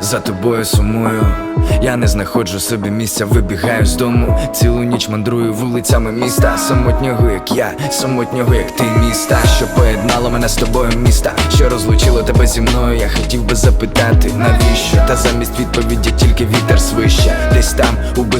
за тобою сумую. Я не знаходжу собі місця, вибігаю з дому. Цілу ніч мандрую вулицями міста. Самотнього, як я, самотнього, як ти міста. Що поєднало мене з тобою міста, що розлучило тебе зі мною. Я хотів би запитати, навіщо? Та замість відповіді тільки вітер свище. Десь там,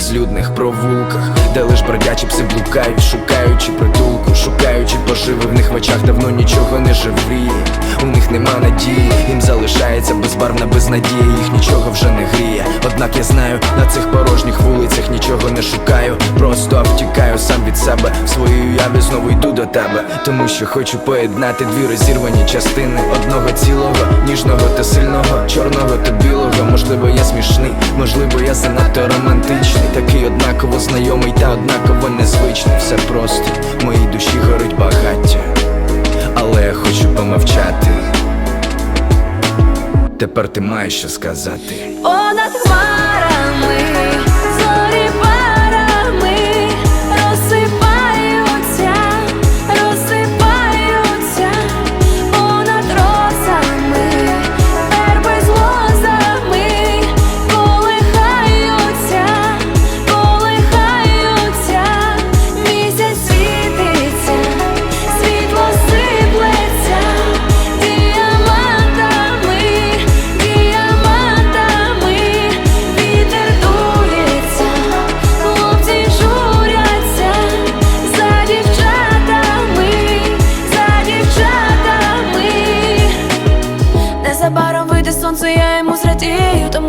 безлюдних провулках, де лиш бродячі пси блукають, шукаючи притулку, шукаючи поживи в них в очах давно нічого не живріє. У них нема надії, їм залишається безбарвна безнадія, їх нічого вже не гріє. Однак я знаю, на цих порожніх вулицях нічого не шукаю, просто втікаю сам від себе. В своїй уяві знову йду до тебе, тому що хочу поєднати дві розірвані частини одного цілого, ніжного та сильного, чорного та білого. Можливо, я смішний, можливо, я занадто романтичний, такий однаково знайомий та однаково незвичний. Все просто в моїй душі горить багаття, але я хочу помовчати. Тепер ти маєш що сказати.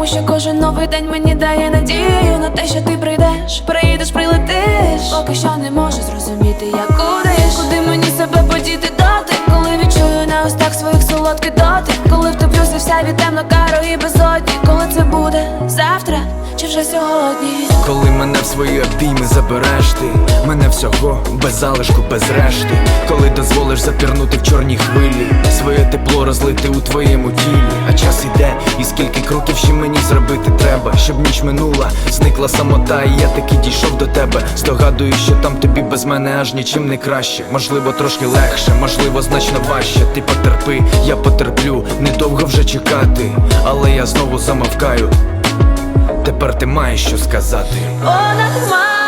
Що кожен новий день мені дає надію на те, що ти прийдеш, приїдеш, прилетиш. Поки що не можу зрозуміти, як куди куди мені себе подіти доти, коли відчую на устах своїх солодкий дотик, коли втоплюся вся від темно каро і безодні, коли це буде завтра чи вже сьогодні. Коли мене в свої обійми забереш ти Мене всього без залишку, без решти. Коли дозволиш запірнути в чорній хвилі Своє тепло розлити у твоєму тілі час іде, і скільки кроків ще мені зробити треба Щоб ніч минула, зникла самота, і я таки дійшов до тебе. Здогадую, що там тобі без мене аж нічим не краще. Можливо, трошки легше, можливо, значно важче. Ти потерпи, я потерплю, недовго вже чекати Але я знову замовкаю. Тепер ти маєш що сказати. Хмарами